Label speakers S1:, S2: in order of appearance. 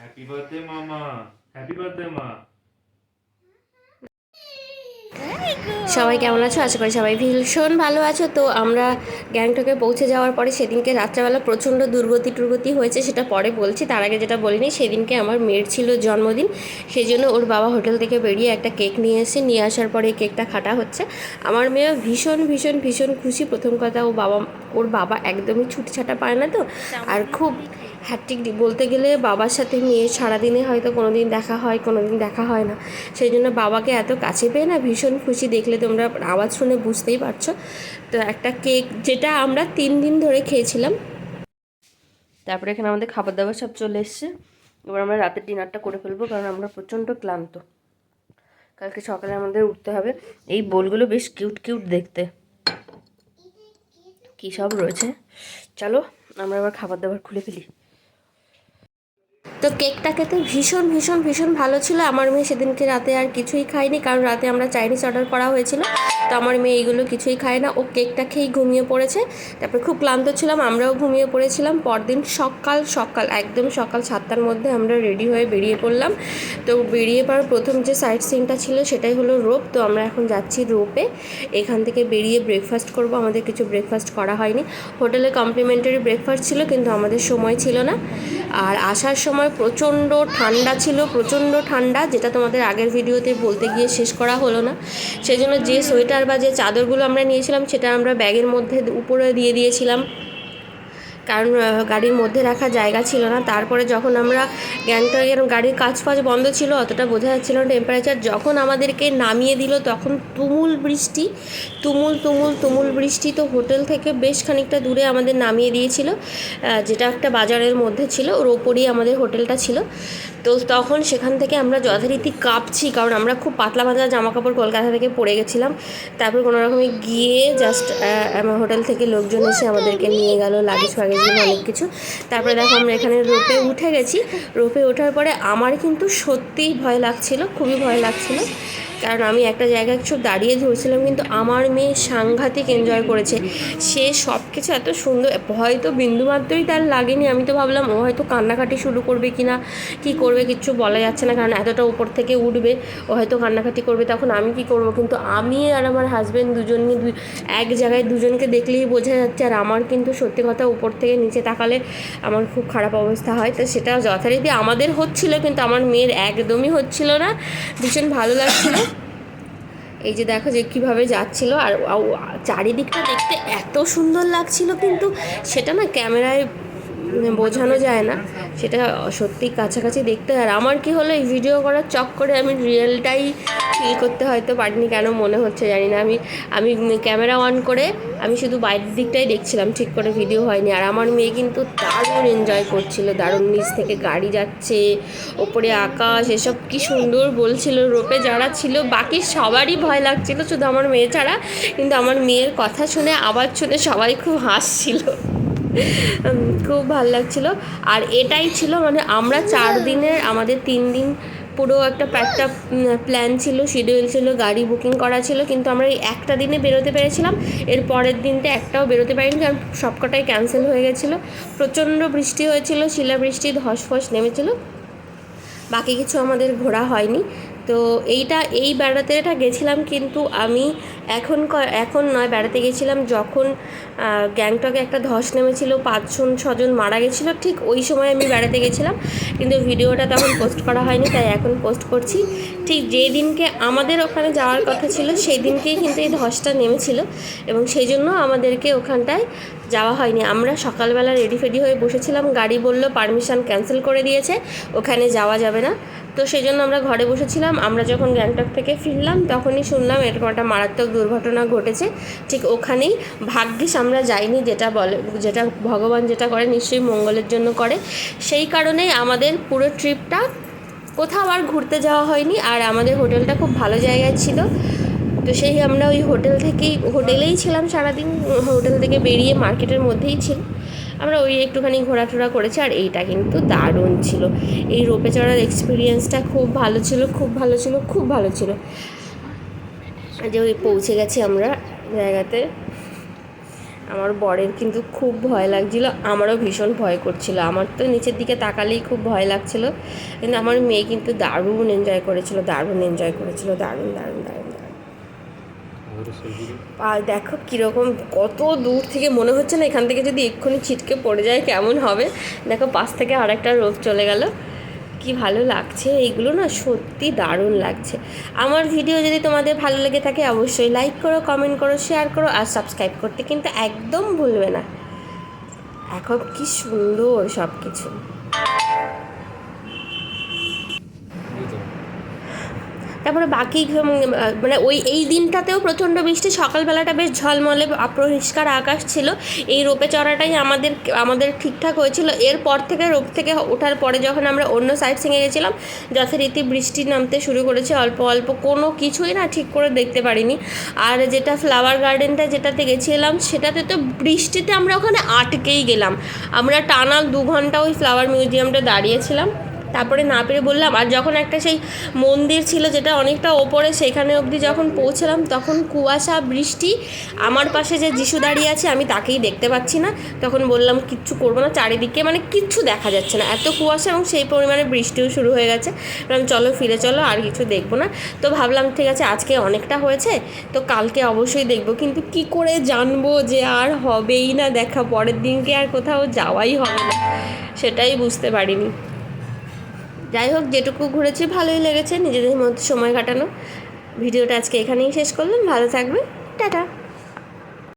S1: Happy birthday মামা happy birthday মা
S2: সবাই কেমন আছো? আশা করি সবাই ভীষণ ভালো আছো। তো আমরা গ্যাংটকে পৌঁছে যাওয়ার পরে সেদিনকে রাত্রেবেলা প্রচণ্ড দুর্গতি টুর্গতি হয়েছে, সেটা পরে বলছি। তার আগে যেটা বলিনি, সেদিনকে আমার মেয়ের ছিল জন্মদিন। সেই জন্য ওর বাবা হোটেল থেকে বেরিয়ে একটা কেক নিয়ে এসে, নিয়ে আসার পরে কেকটা খাটা হচ্ছে। আমার মেয়ে ভীষণ ভীষণ ভীষণ খুশি। প্রথম কথা, ও বাবা, ওর বাবা একদমই ছুটি ছাটা পায় না তো। আর খুব হ্যাট্রিক বলতে গেলে বাবার সাথে মেয়ে সারাদিনে হয়তো কোনো দিন দেখা হয় কোনো দিন দেখা হয় না। সেই জন্য বাবাকে এত কাছে পেয়ে না ভীষণ খুশি। দেখলে তোমরা আওয়াজ শুনে বুঝতেই পারছ। তো একটা কেক যেটা আমরা তিন দিন ধরে খেয়েছিলাম। তারপরে এখানে আমাদের খাবার দাবার সব চলে এসছে। এবার আমরা রাতের ডিনারটা করে ফেলব কারণ আমরা প্রচণ্ড ক্লান্ত। কালকে সকালে আমাদের উঠতে হবে। এই বোলগুলো বেশ কিউট কিউট দেখতে। কী সব রয়েছে? চলো আমরা আবার খাবার দাবার খুলে ফেলি। তো কেকটা খেতে ভীষণ ভীষণ ভীষণ ভালো ছিল। আমার মেয়ে সেদিনকে রাতে আর কিছুই খায়নি, কারণ রাতে আমরা চাইনিজ অর্ডার করা হয়েছিল। তো আমার মেয়ে এগুলো কিছুই খায় না। ও কেকটা খেয়েই ঘুমিয়ে পড়েছে। তারপরে খুব ক্লান্ত ছিলাম, আমরাও ঘুমিয়ে পড়েছিলাম। পরদিন সকাল সকাল, একদম সকাল সাতটার মধ্যে আমরা রেডি হয়ে বেরিয়ে পড়লাম। তো বেরিয়ে পড়ার প্রথম যে সাইট সিনটা ছিল, সেটাই হলো রোপ। তো আমরা এখন যাচ্ছি রোপে। এখান থেকে বেরিয়ে ব্রেকফাস্ট করব। আমাদের কিছু ব্রেকফাস্ট করা হয়নি। হোটেলে কমপ্লিমেন্টারি ব্রেকফাস্ট ছিল, কিন্তু আমাদের সময় ছিল না। আর আসার সময় প্রচণ্ড ঠান্ডা ছিল, প্রচণ্ড ঠান্ডা, যেটা তোমাদের আগের ভিডিওতে বলতে গিয়ে শেষ করা হলো না। সেই জন্য যে সোয়েটার বা যে চাদরগুলো আমরা নিয়েছিলাম, সেটা আমরা ব্যাগের মধ্যে উপরে দিয়ে দিয়েছিলাম। কারণ গাড়ির মধ্যে রাখা জায়গা ছিল না। তারপরে যখন আমরা গ্যাংটকের গাড়ির কাজ ফাজ বন্ধ ছিল, অতটা বোঝা যাচ্ছিল না টেম্পারেচার যখন আমাদেরকে নামিয়ে দিল, তখন তুমুল বৃষ্টি, তুমুল তুমুল তুমুল বৃষ্টি তো হোটেল থেকে বেশ খানিকটা দূরে আমাদের নামিয়ে দিয়েছিল যেটা একটা বাজারের মধ্যে ছিল, ওর ওপরেই আমাদের হোটেলটা ছিল। তো তখন সেখান থেকে আমরা যথারীতি কাঁপছি, কারণ আমরা খুব পাতলা পাতলা জামা কাপড় কলকাতা থেকে পরে গেছিলাম। তারপর কোনো রকমে গিয়ে জাস্ট হোটেল থেকে লোকজন এসে আমাদেরকে নিয়ে গেল লাগেজ ফাগেজগুলো অনেক কিছু। তারপরে দেখো আমরা এখানে রোপে উঠে গেছি। রোপে ওঠার পরে আমার কিন্তু সত্যিই ভয় লাগছিল, খুবই ভয় লাগছিল। কারণ আমি একটা জায়গায় একটু দাঁড়িয়ে ধরছিলাম, কিন্তু আমার মেয়ে সাংঘাতিক এনজয় করেছে। সে সব কিছু এত সুন্দর হয়তো বিন্দুমাত্রই তার লাগেনি। আমি তো ভাবলাম, ও হয়তো কান্নাকাটি শুরু করবে কি না কী করবে কিচ্ছু বলা যাচ্ছে না, কারণ এতটা উপর থেকে উঠবে, ও হয়তো কান্নাকাটি করবে, তখন আমি কি করব? কিন্তু আমি আর আমার হাজব্যান্ড দুজনই দুই, এক জায়গায় দুজনকে দেখলেই বোঝা যাচ্ছে, আর আমার কিন্তু সত্যি কথা উপর থেকে নিচে তাকালে আমার খুব খারাপ অবস্থা হয়। তো সেটা যথারীতি আমাদের হচ্ছিল, কিন্তু আমার মেয়ের একদমই হচ্ছিল না। ভীষণ ভালো লাগছিল। এই যে দেখো যে কীভাবে যাচ্ছিল আর চারিদিকটা দেখতে এত সুন্দর লাগছিল কিন্তু সেটা না ক্যামেরায় বোঝানো যায় না। সেটা সত্যি কাছাকাছি দেখতে হয়। আর আমার কি হলো, এই ভিডিও করার চক্করে আমি রিয়েলটাই ফিল করতে হয়তো পারিনি, কেন মনে হচ্ছে জানি না। আমি আমি ক্যামেরা অন করে আমি শুধু বাইরের দিকটাই দেখছিলাম, ঠিক করে ভিডিও হয়নি। আর আমার মেয়ে কিন্তু দারুণ এনজয় করছিল, দারুণ নিচ থেকে গাড়ি যাচ্ছে, ওপরে আকাশ, এসব কি সুন্দর বলছিল, রোপে যারা ছিল, বাকি সবারই ভয় লাগছিল শুধু আমার মেয়ে ছাড়া। কিন্তু আমার মেয়ের কথা শুনে, আওয়াজ শুনে সবাই খুব হাসছিল। খুব ভালো লাগছিল। আর এটাই ছিল মানে আমরা চার দিনের, আমাদের তিন দিন পুরো একটা একটা প্ল্যান ছিল শিডিউল ছিল, গাড়ি বুকিং করা ছিল, কিন্তু আমরা এই একটা দিনে বেরোতে পেরেছিলাম। এর পরের দিনটা একটাও বেরোতে পারিনি, কারণ সবকটাই ক্যান্সেল হয়ে গেছিল। প্রচণ্ড বৃষ্টি হয়েছিল, শিলাবৃষ্টি ধস ফস নেমেছিল। বাকি কিছু আমাদের ঘোরা হয়নি। তো এইটা, এই বেড়াতেটা গেছিলাম কিন্তু আমি এখন এখন নয়, বেড়াতে গেছিলাম যখন গ্যাংটকে একটা ধস নেমেছিল, পাঁচজন, ছজন মারা গেছিল, ঠিক ওই সময় আমি বেড়াতে গেছিলাম। কিন্তু ভিডিওটা তখন পোস্ট করা হয়নি, তাই এখন পোস্ট করছি। ঠিক যেই দিনকে আমাদের ওখানে যাওয়ার কথা ছিল, সেই দিনকেই কিন্তু এই ধসটা নেমেছিল এবং সেই জন্য আমাদেরকে ওখানটায় যাওয়া হয়নি। আমরা সকালবেলা রেডি ফেডি হয়ে বসেছিলাম। গাড়ি বলল পারমিশন ক্যান্সেল করে দিয়েছে। ওখানে যাওয়া যাবে না। তো সেই জন্য আমরা ঘরে বসেছিলাম। আমরা যখন গ্যাংটক থেকে ফিরলাম, তখনই শুনলাম এরকম একটা মারাত্মক দুর্ঘটনা ঘটেছে। ঠিক ওখানেই ভাগ্যিস আমরা যাইনি, যেটা বলে, যেটা ভগবান যেটা করে, নিশ্চয়ই মঙ্গলের জন্য করে। সেই কারণেই আমাদের পুরো ট্রিপটা কোথাও আর ঘুরতে যাওয়া হয়নি। আর আমাদের হোটেলটা খুব ভালো জায়গায় ছিল। তো সেই আমরা ওই হোটেল থেকেই, হোটেলেই ছিলাম সারাদিন, হোটেল থেকে বেরিয়ে মার্কেটের মধ্যেই ছিল আমরা ওই একটুখানি ঘোরাটোরা করেছি আর এইটা কিন্তু দারুণ ছিল। এই রোপে চড়ার এক্সপিরিয়েন্সটা খুব ভালো ছিল, খুব ভালো ছিল, খুব ভালো ছিল। যে ওই পৌঁছে গেছি আমরা জায়গাতে। আমার বরের কিন্তু খুব ভয় লাগছিল, আমারও ভীষণ ভয় করছিল। আমার তো নিচের দিকে তাকালেই খুব ভয় লাগছিল। কিন্তু আমার মেয়ে কিন্তু দারুণ এনজয় করেছিল, দারুণ এনজয় করেছিল দারুণ দারুণ দারুণ দারুণ। আর দেখো কীরকম, কত দূর থেকে মনে হচ্ছে না এখান থেকে যদি এক্ষুনি ছিটকে পড়ে যায় কেমন হবে। দেখো পাশ থেকে আর একটা রোগ চলে গেল। কি ভালো লাগছে, এইগুলো না সত্যি দারুণ লাগছে। আমার ভিডিও যদি তোমাদের ভালো লেগে থাকে অবশ্যই লাইক করো কমেন্ট করো শেয়ার করো আর সাবস্ক্রাইব করতে কিন্তু একদম ভুলবে না। এখন কি সুন্দর সব কিছু তারপরে বাকি মানে ওই, এই দিনটাতেও প্রচণ্ড বৃষ্টি, সকালবেলাটা বেশ ঝলমলে পরিষ্কার আকাশ ছিল। এই রোপে চড়াটাই আমাদের আমাদের ঠিকঠাক হয়েছিল। এরপর থেকে, রোপ থেকে ওঠার পরে যখন আমরা অন্য সাইড সিঙে গেছিলাম, যথারীতি বৃষ্টি নামতে শুরু করেছে, অল্প অল্প, কোনো কিছুই না ঠিক করে দেখতে পারিনি। আর যেটা ফ্লাওয়ার গার্ডেনটা যেটাতে গেছিলাম, সেটাতে তো বৃষ্টিতে আমরা ওখানে আটকেই গেলাম। আমরা টানা দু ঘণ্টা ওই ফ্লাওয়ার মিউজিয়ামটা দাঁড়িয়েছিলাম। তারপরে না পেরে বললাম, আর যখন একটা সেই মন্দির ছিল যেটা অনেকটা ওপরে সেখানে অবধি যখন পৌঁছলাম, তখন কুয়াশা, বৃষ্টি, আমার পাশে যে যিশু দাঁড়িয়ে আছে আমি তাকেই দেখতে পাচ্ছি না। তখন বললাম, কিচ্ছু করব না, চারিদিকে মানে কিচ্ছু দেখা যাচ্ছে না। এত কুয়াশা এবং সেই পরিমাণে বৃষ্টিও শুরু হয়ে গেছে। বললাম, চলো, ফিরে চলো, আর কিছু দেখব না। তো ভাবলাম, ঠিক আছে, আজকে অনেকটা হয়েছে, তো কালকে অবশ্যই দেখব। কিন্তু কি করে জানব যে আর হবেই না দেখা, পরের দিনকে আর কোথাও যাওয়াই হবে না, সেটাই বুঝতে পারিনি। যাই হোক, যেটুকু ঘুরেছি ভালোই লেগেছে, নিজেদের মধ্যে সময় কাটানো। ভিডিওটা আজকে এখানেই শেষ করলেন ভালো থাকবে টাটা।